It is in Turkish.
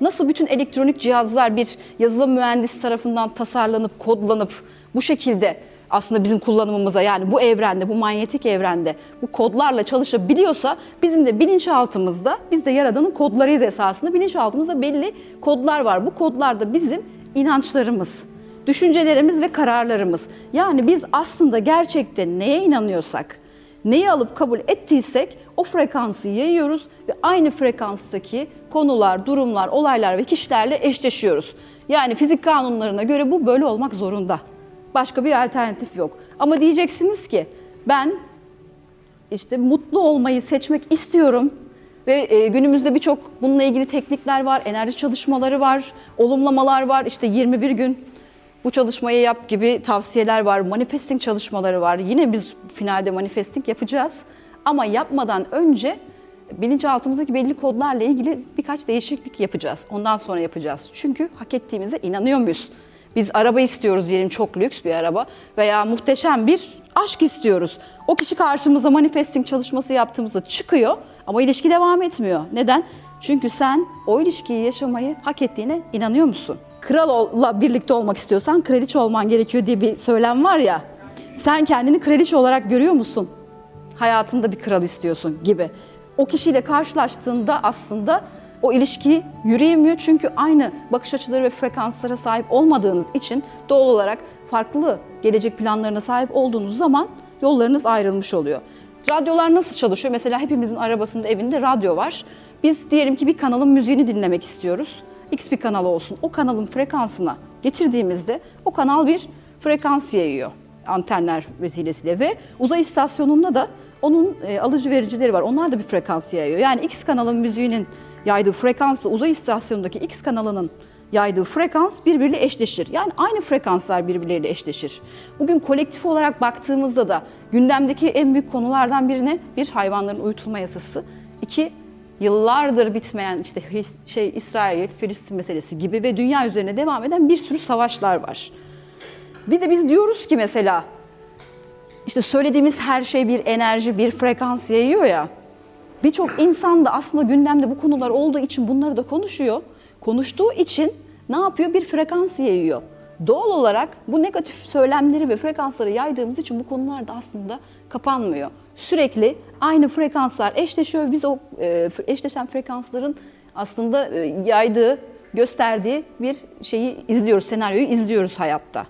Nasıl bütün elektronik cihazlar bir yazılım mühendisi tarafından tasarlanıp, kodlanıp bu şekilde aslında bizim kullanımımıza yani bu evrende, bu manyetik evrende bu kodlarla çalışabiliyorsa bizim de bilinçaltımızda, biz de Yaradan'ın kodlarıyız esasında. Bilinçaltımızda belli kodlar var. Bu kodlar da bizim inançlarımız, düşüncelerimiz ve kararlarımız. Yani biz aslında gerçekten neye inanıyorsak, neyi alıp kabul ettiysek o frekansı yayıyoruz ve aynı frekanstaki konular, durumlar, olaylar ve kişilerle eşleşiyoruz. Yani fizik kanunlarına göre bu böyle olmak zorunda. Başka bir alternatif yok. Ama diyeceksiniz ki ben işte mutlu olmayı seçmek istiyorum ve e, günümüzde birçok bununla ilgili teknikler var, enerji çalışmaları var, olumlamalar var. İşte 21 gün bu çalışmayı yap gibi tavsiyeler var, manifesting çalışmaları var. Yine biz finalde manifesting yapacağız. Ama yapmadan önce bilinçaltımızdaki belli kodlarla ilgili birkaç değişiklik yapacağız. Ondan sonra yapacağız. Çünkü hak ettiğimize inanıyor muyuz? Biz araba istiyoruz diyelim çok lüks bir araba veya muhteşem bir aşk istiyoruz. O kişi karşımıza manifesting çalışması yaptığımızda çıkıyor ama ilişki devam etmiyor. Neden? Çünkü sen o ilişkiyi yaşamayı hak ettiğine inanıyor musun? Kralla birlikte olmak istiyorsan kraliçe olman gerekiyor diye bir söylem var ya. Sen kendini kraliçe olarak görüyor musun? Hayatında bir kral istiyorsun gibi. O kişiyle karşılaştığında aslında o ilişki yürüyemiyor çünkü aynı bakış açıları ve frekanslara sahip olmadığınız için doğal olarak farklı gelecek planlarına sahip olduğunuz zaman yollarınız ayrılmış oluyor. Radyolar nasıl çalışıyor? Mesela hepimizin arabasında, evinde radyo var. Biz diyelim ki bir kanalın müziğini dinlemek istiyoruz. X bir kanal olsun. O kanalın frekansına getirdiğimizde o kanal bir frekans yayıyor antenler vesilesiyle ve uzay istasyonunda da onun e, alıcı vericileri var. Onlar da bir frekans yayıyor. Yani X kanalın müziğinin yaydığı frekansla uzay istasyonundaki X kanalının yaydığı frekans birbiriyle eşleşir. Yani aynı frekanslar birbirleriyle eşleşir. Bugün kolektif olarak baktığımızda da gündemdeki en büyük konulardan birine bir hayvanların uyutulma yasası, iki yıllardır bitmeyen işte şey İsrail, Filistin meselesi gibi ve dünya üzerine devam eden bir sürü savaşlar var. Bir de biz diyoruz ki mesela işte söylediğimiz her şey bir enerji, bir frekans yayıyor ya. Birçok insan da aslında gündemde bu konular olduğu için bunları da konuşuyor. Konuştuğu için ne yapıyor? Bir frekans yayıyor. Doğal olarak bu negatif söylemleri ve frekansları yaydığımız için bu konular da aslında kapanmıyor. Sürekli aynı frekanslar eşleşiyor. Biz o e, eşleşen frekansların aslında e, yaydığı, gösterdiği bir şeyi izliyoruz, senaryoyu izliyoruz hayatta.